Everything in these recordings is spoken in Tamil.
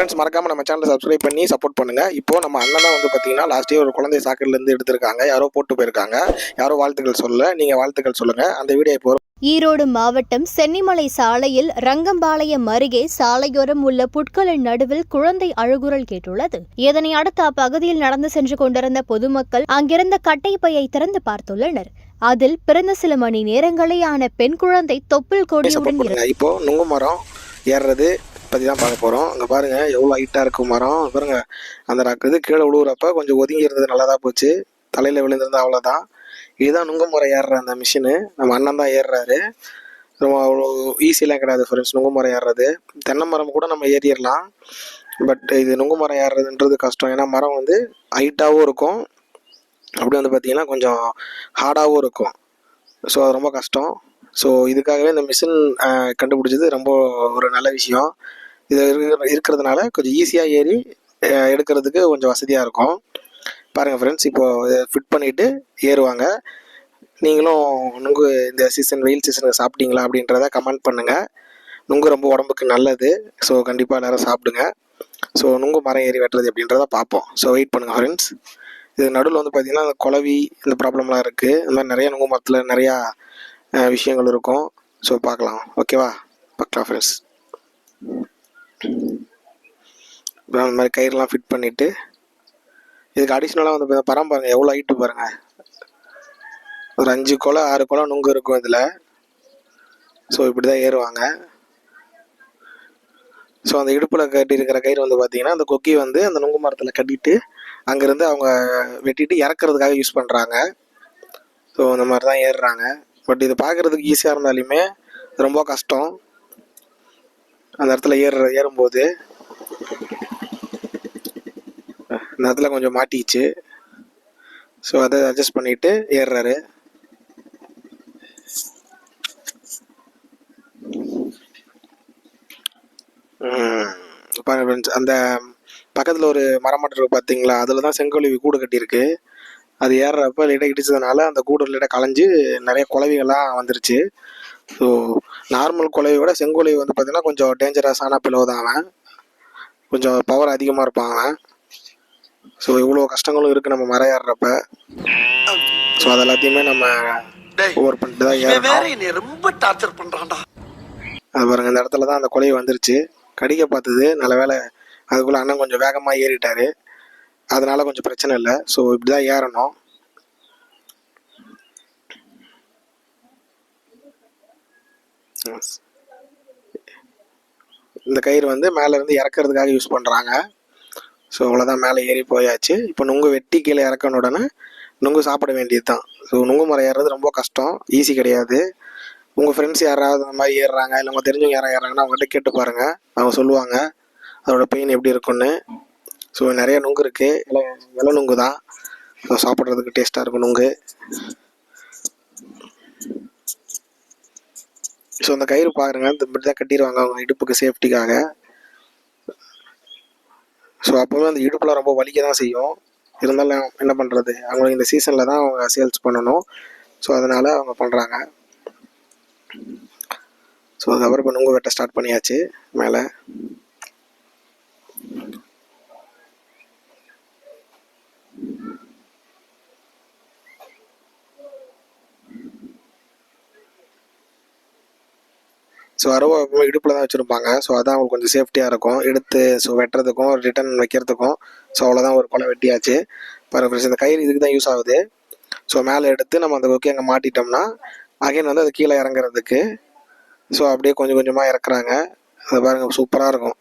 ஃப்ரெண்ட்ஸ் மறக்காம நம்ம சேனலை சப்ஸ்கிரைப் பண்ணி சப்போர்ட் பண்ணுங்க. இப்போ நம்ம அண்ணன் தான் வந்து பார்த்தீங்கன்னா லாஸ்ட் இயர் ஒரு குழந்தை சாக்கடையில இருந்து எடுத்திருக்காங்க. யாரோ போட்டு போயிருக்காங்க. யாரோ வாழ்த்துக்கள் சொல்ல நீங்க வாழ்த்துக்கள் சொல்லுங்க. அந்த வீடியோ இப்போ ஈரோடு மாவட்டம் சென்னிமலை சாலையில் ரங்கம்பாளையம் அருகே சாலையோரம் உள்ள புட்களின் நடுவில் குழந்தை அழுகுரல் கேட்டுள்ளது. இதனை அடுத்து அப்பகுதியில் நடந்து சென்று கொண்டிருந்த பொதுமக்கள் அங்கிருந்த கட்டைப்பையை திறந்து பார்த்துள்ளனர். அதில் பிறந்த சில மணி நேரங்களேயான பெண் குழந்தை தொப்புள் கொடியுடன் சப்போர்ட் பண்ணுங்க இப்போ நுங்கு மரம் ஏறுறது பற்றி தான் பார்க்க போகிறோம் அங்கே பாருங்கள் எவ்வளோ ஹைட்டாக இருக்கும் மரம். பாருங்க அந்த ரக்க இது கீழே விழுவுறப்ப கொஞ்சம் ஒதுங்கி இருந்தது நல்லதாக போச்சு. தலையில் விழுந்திருந்தா அவ்வளோதான் இதுதான் நுங்குமுறை ஏறுற அந்த மிஷினு நம்ம அண்ணன் தான் ஏறுறாரு. ரொம்ப அவ்வளோ ஈஸியெலாம் கிடையாது ஃப்ரெண்ட்ஸ் நுங்குமரம் ஏறுறது. தென்னை மரம் கூட நம்ம ஏறிடலாம். பட் இது நுங்குமரம் ஏறுறதுன்றது கஷ்டம். ஏன்னா மரம் வந்து ஹைட்டாகவும் இருக்கும். அப்படி வந்து பார்த்திங்கன்னா கொஞ்சம் ஹார்டாகவும் இருக்கும். ஸோ அது ரொம்ப கஷ்டம். ஸோ இதுக்காகவே இந்த மிஷின் கண்டுபிடிச்சது ரொம்ப ஒரு நல்ல விஷயம். இது இருக்கிறதுனால கொஞ்சம் ஈஸியாக ஏறி எடுக்கிறதுக்கு கொஞ்சம் வசதியாக இருக்கும். பாருங்கள் ஃப்ரெண்ட்ஸ் இப்போது ஃபிட் பண்ணிவிட்டு ஏறுவாங்க. நீங்களும் நுங்கு இந்த சீசன் வெயில் சீசனுக்கு சாப்பிட்டீங்களா அப்படின்றத கமெண்ட் பண்ணுங்கள் நுங்கு ரொம்ப உடம்புக்கு நல்லது. ஸோ கண்டிப்பாக எல்லோரும் சாப்பிடுங்க. ஸோ நுங்கு மரம் ஏறி வெட்டுறது அப்படின்றத பார்ப்போம். ஸோ வெயிட் பண்ணுங்கள் ஃப்ரெண்ட்ஸ் இது நடுவில் வந்து பார்த்திங்கன்னா அந்த குளவி இந்த ப்ராப்ளம்லாம் இருக்குது இந்த மாதிரி நிறைய நுங்கு மரத்தில் நிறையா விஷயங்கள் இருக்கும். ஸோ பார்க்கலாம். ஓகேவா பார்க்கலாம் ஃப்ரெண்ட்ஸ் அந்த மாதிரி கயிறுலாம் ஃபிட் பண்ணிவிட்டு இதுக்கு அடிஷ்னலாக வந்து பார்த்தா பரம் பாருங்கள் எவ்வளோ ஹைட்டு பாருங்கள் ஒரு அஞ்சு குலை ஆறு குலை நுங்கு இருக்கும் இதில். ஸோ இப்படி தான் ஏறுவாங்க. ஸோ அந்த இடுப்பில் கட்டி இருக்கிற கயிறு வந்து பார்த்தீங்கன்னா அந்த கொக்கி வந்து அந்த நுங்கு மரத்தில் கட்டிட்டு அங்கேருந்து அவங்க வெட்டிட்டு இறக்குறதுக்காக யூஸ் பண்ணுறாங்க ஸோ இந்த மாதிரி தான் ஏறுறாங்க. பட் இது பார்க்குறதுக்கு ஈஸியாக இருந்தாலுமே ரொம்ப கஷ்டம். அந்த இடத்துல ஏறுற ஏறும்போது அந்த இடத்துல கொஞ்சம் மாட்டிச்சு ஸோ அதை அட்ஜஸ்ட் பண்ணிட்டு ஏறுறாரு. பாருங்க ஃப்ரெண்ட்ஸ் அந்த பக்கத்தில் ஒரு மரமட்டம் இருக்கு பார்த்தீங்களா அதில் தான் செங்கோலிவி கூடு கட்டியிருக்கு. அது ஏறுறப்ப லைட்டாக இடிச்சதுனால அந்த கூடு லைட்டாக களைஞ்சு நிறைய குலவிகள்லாம் வந்துருச்சு. ஸோ நார்மல் குலவை விட செங்கோலிவி வந்து பார்த்தீங்கன்னா கொஞ்சம் டேஞ்சரஸான பிளவு தான் அவன். கொஞ்சம் பவர் அதிகமாக இருப்பான் அவன். ஸோ இவ்வளோ கஷ்டங்களும் இருக்குது நம்ம மரம் ஏறுறப்ப ஸோ அது எல்லாத்தையுமே நம்ம ஓவர் பண்ணிட்டு தான் ஏறணும். ரொம்ப டார்ச்சர் பண்றான்டா. அது பாருங்க இந்த இடத்துல தான் அந்த குலையை வந்துருச்சு. கடிக்க பார்த்தது நல்ல வேளை அதுக்குள்ளே அண்ணன் கொஞ்சம் வேகமாக ஏறிட்டாரு. அதனால் கொஞ்சம் பிரச்சனை இல்லை. ஸோ இப்படி தான் ஏறணும் இந்த கயிறு வந்து மேலேருந்து இறக்குறதுக்காக யூஸ் பண்ணுறாங்க ஸோ அவ்வளோதான் மேலே ஏறி போயாச்சு. இப்போ நுங்கு வெட்டி கீழே இறக்கணும் உடனே நுங்கு சாப்பிட வேண்டியது தான் ஸோ நுங்கு மரம் ஏறுறது ரொம்ப கஷ்டம். ஈஸி கிடையாது. உங்கள் ஃப்ரெண்ட்ஸ் யாராவது அந்த மாதிரி ஏறுறாங்க இல்லை உங்கள் தெரிஞ்சவங்க யாராவது ஏறுறாங்கன்னா அவங்ககிட்ட கேட்டு பாருங்கள் அவங்க சொல்லுவாங்க அதோட பெயின் எப்படி இருக்கும்னு. ஸோ நிறைய நுங்கு இருக்குது இலை இலை நுங்கு தான் ஸோ சாப்பிட்றதுக்கு டேஸ்ட்டாக இருக்கும் நுங்கு. ஸோ அந்த கயிறு பாருங்க. இந்த இப்படி தான் கட்டிடுவாங்க அவங்க இடுப்புக்கு சேஃப்டிக்காக ஸோ அப்போவே அந்த இடுப்பில் ரொம்ப வலிக்க தான் செய்யும். இருந்தாலும் என்ன பண்ணுறது அவங்களுக்கு இந்த சீசனில் தான் அவங்க சேல்ஸ் பண்ணணும். ஸோ அதனால் அவங்க பண்ணுறாங்க ஸோ அதுக்கப்புறம் இப்போ நுங்கு வெட்ட ஸ்டார்ட் பண்ணியாச்சு. மேலே. ஸோ அருவா இடுப்பில் தான் வச்சுருப்பாங்க. ஸோ அதான் அவங்களுக்கு கொஞ்சம் சேஃப்டியாக இருக்கும். எடுத்து ஸோ வெட்டுறதுக்கும் ரிட்டர்ன் வைக்கிறதுக்கும் ஸோ அவ்வளோதான் ஒரு கொலை வெட்டியாச்சு. பாருங்க ஃப்ரெண்ட்ஸ் இந்த கயிறு இதுக்கு தான் யூஸ் ஆகுது. ஸோ மேலே எடுத்து நம்ம அந்த கொக்கி அங்கே மாட்டிட்டோம்னா அகைன் வந்து அது கீழே இறங்குறதுக்கு ஸோ அப்படியே கொஞ்சம் கொஞ்சமாக இறக்குறாங்க. அது பாருங்கள் சூப்பராக இருக்கும்.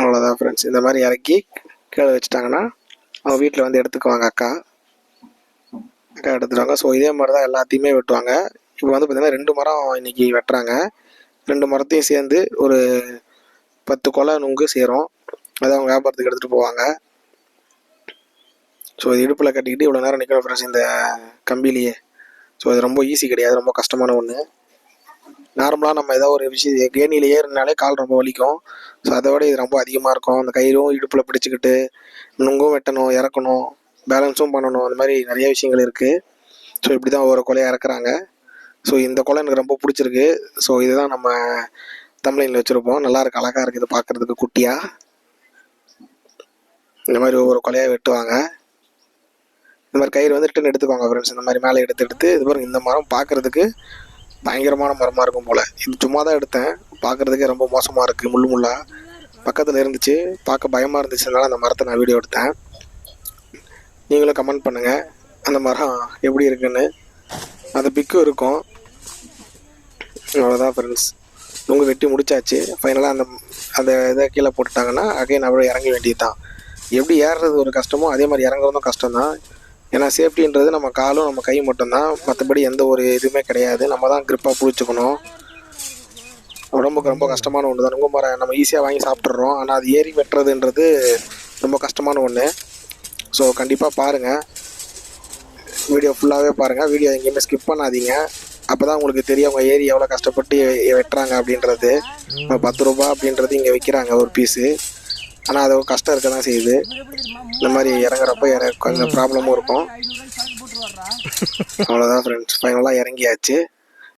அவ்வளோதான் ஃப்ரெண்ட்ஸ் இந்த மாதிரி இறக்கி கீழே வச்சுட்டாங்கன்னா அவங்க வீட்டில் வந்து எடுத்துக்குவாங்க அக்கா. அக்கா எடுத்துருவாங்க ஸோ இதே மாதிரி தான் எல்லாத்தையுமே வெட்டுவாங்க. இப்போ வந்து பார்த்திங்கன்னா ரெண்டு மரம் இன்னைக்கு வெட்டுறாங்க. ரெண்டு மரத்தையும் சேர்ந்து ஒரு பத்து கொலை நுங்கு சேரும். அதை அவங்க வியாபாரத்துக்கு எடுத்துகிட்டு போவாங்க. ஸோ இது இடுப்பில் கட்டிக்கிட்டு இவ்வளோ நேரம் நிற்கணும் ஃப்ரெண்ட்ஸ் இந்த கம்பிலேயே ஸோ இது ரொம்ப ஈஸி கிடையாது. ரொம்ப கஷ்டமான ஒன்று நார்மலாக நம்ம ஏதோ ஒரு விஷயம் கேணியில் ஏறினாலே கால் ரொம்ப வலிக்கும். ஸோ அதை விட இது ரொம்ப அதிகமாக இருக்கும். அந்த கயிறும் இடுப்பில் பிடிச்சிக்கிட்டு நுங்கும் வெட்டணும் இறக்கணும். பேலன்ஸும் பண்ணணும். அந்த மாதிரி நிறைய விஷயங்கள் இருக்குது ஸோ இப்படி தான் ஒவ்வொரு கொலையை இறக்குறாங்க. ஸோ இந்த கொலை எனக்கு ரொம்ப பிடிச்சிருக்கு. ஸோ இதுதான் நம்ம தமிழில் வச்சுருப்போம். நல்லா இருக்கு அழகாக இருக்குது பார்க்குறதுக்கு குட்டியாக இந்த மாதிரி ஒவ்வொரு கொலையாக வெட்டுவாங்க. இந்த மாதிரி கயிறு வந்து ரிட்டன் எடுத்துக்கோங்க ஃப்ரெண்ட்ஸ் இந்த மாதிரி மேலே எடுத்து எடுத்து இது பாருங்க இந்த மரம் பார்க்குறதுக்கு பயங்கரமான மரமாக இருக்கும் போல். இது சும்மா தான் எடுத்தேன். பார்க்குறதுக்கே ரொம்ப மோசமாக இருக்குது முள்ளு முள்ளாக பக்கத்தில் இருந்துச்சு. பார்க்க பயமாக இருந்துச்சுனால அந்த மரத்தை நான் வீடியோ எடுத்தேன். நீங்களும் கமெண்ட் பண்ணுங்கள் அந்த மரம் எப்படி இருக்குன்னு. அது பிக்கும் இருக்கும். அவ்வளோதான் ஃப்ரெண்ட்ஸ் நுங்கு வெட்டி முடிச்சாச்சு. ஃபைனலாக அந்த அந்த இதை கீழே போட்டுட்டாங்கன்னா அகைன் அப்படியே இறங்க வேண்டியது தான் எப்படி ஏறுறது ஒரு கஷ்டமோ அதே மாதிரி இறங்குறதும் கஷ்டம் தான் ஏன்னா சேஃப்டின்றது நம்ம காலும் நம்ம கை மட்டும்தான். மற்றபடி எந்த ஒரு இதுவுமே கிடையாது. நம்ம தான் க்ரிப்பாக பிடிச்சிக்கணும். உடம்புக்கு ரொம்ப கஷ்டமான ஒன்று தான் நுங்கு மரம் நம்ம ஈஸியாக வாங்கி சாப்பிட்றோம் ஆனால் அது ஏறி வெட்டுறதுன்றது ரொம்ப கஷ்டமான ஒன்று ஸோ கண்டிப்பாக பாருங்கள் வீடியோ ஃபுல்லாகவே பாருங்கள் வீடியோ எங்கேயுமே ஸ்கிப் பண்ணாதீங்க. அப்போ தான் உங்களுக்கு தெரியும் அவங்க ஏறி எவ்வளோ கஷ்டப்பட்டு வெட்டுறாங்க அப்படின்றது. இப்போ பத்து ரூபா அப்படின்றது இங்கே விற்கிறாங்க ஒரு பீஸு ஆனால் அது கஷ்டம் இருக்க தான் செய்யுது. இந்த மாதிரி இறங்குறப்ப இற கொஞ்சம் ப்ராப்ளமும் இருக்கும். அவ்வளோதான் ஃப்ரெண்ட்ஸ் ஃபைனலாக இறங்கியாச்சு.